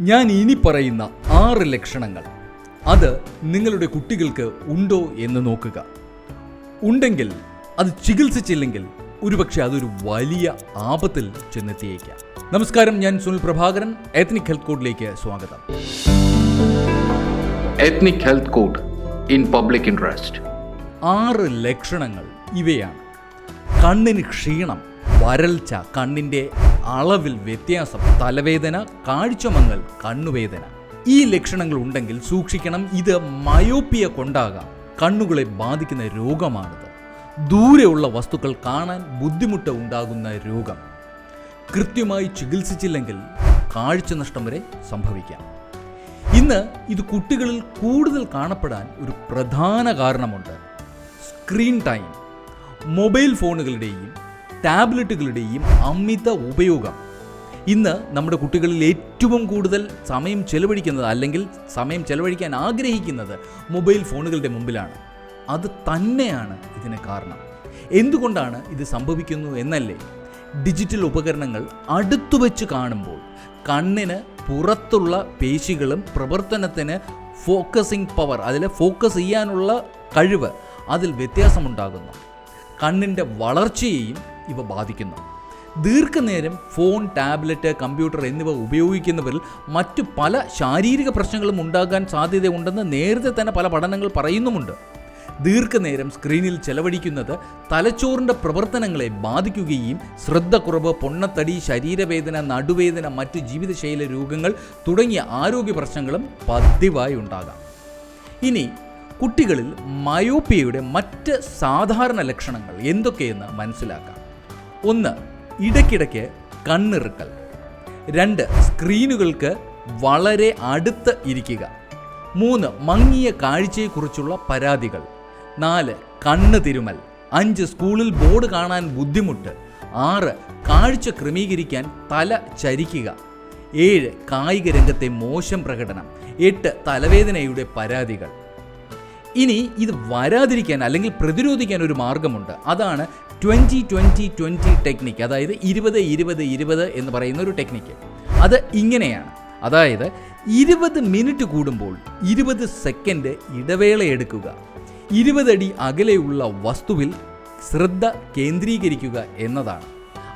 ഞാൻ ഇനി പറയുന്ന ആറ് ലക്ഷണങ്ങൾ. അത് നിങ്ങളുടെ കുട്ടികൾക്ക് ഉണ്ടോ എന്ന് നോക്കുക. ഉണ്ടെങ്കിൽ അത് ചികിത്സിച്ചില്ലെങ്കിൽ ഒരുപക്ഷെ അതൊരു വലിയ ആപത്തിൽ ചെന്നെത്തിയേക്കാം. നമസ്കാരം ഞാൻ സുനിൽ പ്രഭാകരൻ. എത്നിക് ഹെൽത്ത് കോഡിലേക്ക് സ്വാഗതം. Ethnic health code in public interest ആറ് ലക്ഷണങ്ങൾ ഇവയാണ്. കണ്ണിന് ക്ഷീണം വരൾച്ച കണ്ണിന്റെ അളവിൽ വ്യത്യാസം തലവേദന കാഴ്ചമങ്ങൽ കണ്ണുവേദന. ഈ ലക്ഷണങ്ങൾ ഉണ്ടെങ്കിൽ സൂക്ഷിക്കണം ഇത് മയോപ്പിയ കൊണ്ടാകാം. കണ്ണുകളെ ബാധിക്കുന്ന രോഗമാണിത്. ദൂരെയുള്ള വസ്തുക്കൾ കാണാൻ ബുദ്ധിമുട്ട് ഉണ്ടാകുന്ന രോഗം. കൃത്യമായി ചികിത്സിച്ചില്ലെങ്കിൽ കാഴ്ച നഷ്ടം വരെ സംഭവിക്കാം. ഇന്ന് ഇത് കുട്ടികളിൽ കൂടുതൽ കാണപ്പെടാൻ ഒരു പ്രധാന കാരണമുണ്ട്. Screen time. മൊബൈൽ ഫോണുകളുടെയും ടാബ്ലറ്റുകളുടെയും അമിത ഉപയോഗം. ഇന്ന് നമ്മുടെ കുട്ടികളിൽ ഏറ്റവും കൂടുതൽ സമയം ചെലവഴിക്കുന്നത് അല്ലെങ്കിൽ സമയം ചെലവഴിക്കാൻ ആഗ്രഹിക്കുന്നത് മൊബൈൽ ഫോണുകളുടെ മുമ്പിലാണ്. അത് തന്നെയാണ് ഇതിന് കാരണം. എന്തുകൊണ്ടാണ് ഇത് സംഭവിക്കുന്നു എന്നല്ലേ? ഡിജിറ്റൽ ഉപകരണങ്ങൾ അടുത്തു വെച്ച് കാണുമ്പോൾ കണ്ണിന് പുറത്തുള്ള പേശികളും പ്രവർത്തനത്തിന് ഫോക്കസിംഗ് പവർ അതിൽ ഫോക്കസ് ചെയ്യാനുള്ള കഴിവ് അതിൽ വ്യത്യാസമുണ്ടാകുന്നു. കണ്ണിന്റെ വളർച്ചയെയും ഇവ ബാധിക്കുന്നു. ദീർഘനേരം ഫോൺ ടാബ്ലറ്റ് കമ്പ്യൂട്ടർ എന്നിവ ഉപയോഗിക്കുന്നവരിൽ മറ്റു പല ശാരീരിക പ്രശ്നങ്ങളും ഉണ്ടാകാൻ സാധ്യതയുണ്ടെന്ന് നേരത്തെ തന്നെ പല പഠനങ്ങൾ പറയുന്നുമുണ്ട്. ദീർഘനേരം സ്ക്രീനിൽ ചെലവഴിക്കുന്നത് തലച്ചോറിന്റെ പ്രവർത്തനങ്ങളെ ബാധിക്കുകയും ശ്രദ്ധക്കുറവ് പൊണ്ണത്തടി ശരീരവേദന നടുവേദന മറ്റു ജീവിതശൈല രോഗങ്ങൾ തുടങ്ങിയ ആരോഗ്യ പ്രശ്നങ്ങളും പതിവായി ഉണ്ടാകാം. ഇനി കുട്ടികളിൽ മയോപ്പിയയുടെ മറ്റ് സാധാരണ ലക്ഷണങ്ങൾ എന്തൊക്കെയെന്ന് മനസ്സിലാക്കാം. ഒന്ന് ഇടയ്ക്കിടയ്ക്ക് കണ്ണിറുക്കൽ. രണ്ട് സ്ക്രീനുകൾക്ക് വളരെ അടുത്ത് ഇരിക്കുക. മൂന്ന് മങ്ങിയ കാഴ്ചയെക്കുറിച്ചുള്ള പരാതികൾ. നാല് കണ്ണ് തിരുമൽ. അഞ്ച് സ്കൂളിൽ ബോർഡ് കാണാൻ ബുദ്ധിമുട്ട്. ആറ് കാഴ്ച ക്രമീകരിക്കാൻ തല ചരിക്കുക. ഏഴ് കായിക രംഗത്തെ മോശം പ്രകടനം. എട്ട് തലവേദനയുടെ പരാതികൾ. ഇനി ഇത് വരാതിരിക്കാൻ അല്ലെങ്കിൽ പ്രതിരോധിക്കാൻ ഒരു മാർഗമുണ്ട്. അതാണ് ട്വന്റി ട്വന്റി ട്വന്റി ടെക്നിക്ക് അതായത് ഇരുപത് ഇരുപത് ഇരുപത് എന്ന് പറയുന്ന ഒരു ടെക്നിക്ക്. അത് ഇങ്ങനെയാണ്. അതായത് ഇരുപത് മിനിറ്റ് കൂടുമ്പോൾ ഇരുപത് സെക്കൻഡ് ഇടവേള എടുക്കുക. ഇരുപതടി അകലെയുള്ള വസ്തുവിൽ ശ്രദ്ധ കേന്ദ്രീകരിക്കുക എന്നതാണ്.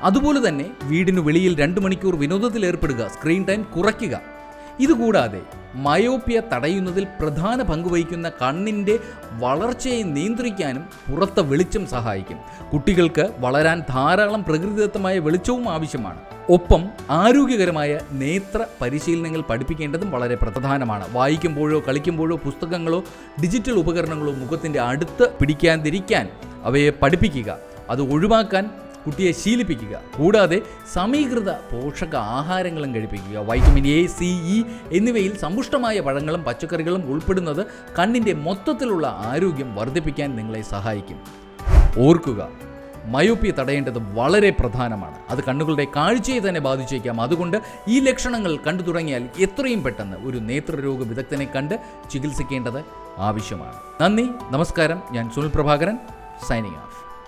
അതുപോലെ തന്നെ വീടിന് വെളിയിൽ രണ്ട് മണിക്കൂർ വിനോദത്തിൽ ഏർപ്പെടുക സ്ക്രീൻ ടൈം കുറയ്ക്കുക. ഇതുകൂടാതെ മയോപ്പിയ തടയുന്നതിൽ പ്രധാന പങ്കുവഹിക്കുന്ന കണ്ണിന്റെ വളർച്ചയെ നിയന്ത്രിക്കാനും പുറത്തെ വെളിച്ചം സഹായിക്കും. കുട്ടികൾക്ക് വളരാൻ ധാരാളം പ്രകൃതിദത്തമായ വെളിച്ചവും ആവശ്യമാണ്. ഒപ്പം ആരോഗ്യകരമായ നേത്ര പരിശീലനങ്ങൾ പഠിപ്പിക്കേണ്ടതും വളരെ പ്രധാനമാണ്. വായിക്കുമ്പോഴോ കളിക്കുമ്പോഴോ പുസ്തകങ്ങളോ ഡിജിറ്റൽ ഉപകരണങ്ങളോ മുഖത്തിന്റെ അടുത്ത് പിടിക്കാതിരിക്കാൻ അവയെ പഠിപ്പിക്കുക. അത് ഒഴിവാക്കാൻ കുട്ടിയെ ശീലിപ്പിക്കുക. കൂടാതെ സമീകൃത പോഷക ആഹാരങ്ങളും കഴിപ്പിക്കുക. വൈറ്റമിൻ എ സി ഇ എന്നിവയിൽ സമ്പുഷ്ടമായ പഴങ്ങളും പച്ചക്കറികളും ഉൾപ്പെടുന്നത് കണ്ണിന്റെ മൊത്തത്തിലുള്ള ആരോഗ്യം വർദ്ധിപ്പിക്കാൻ നിങ്ങളെ സഹായിക്കും. ഓർക്കുക മയോപ്പി തടയേണ്ടത് വളരെ പ്രധാനമാണ്. അത് കണ്ണുകളുടെ കാഴ്ചയെ തന്നെ ബാധിച്ചേക്കാം. അതുകൊണ്ട് ഈ ലക്ഷണങ്ങൾ കണ്ടു തുടങ്ങിയാൽ എത്രയും പെട്ടെന്ന് ഒരു നേത്രരോഗ വിദഗ്ധനെ കണ്ട് ചികിത്സിക്കേണ്ടത് ആവശ്യമാണ്. നന്ദി നമസ്കാരം. ഞാൻ സുനിൽ പ്രഭാകരൻ സൈനിങ് ഓഫ്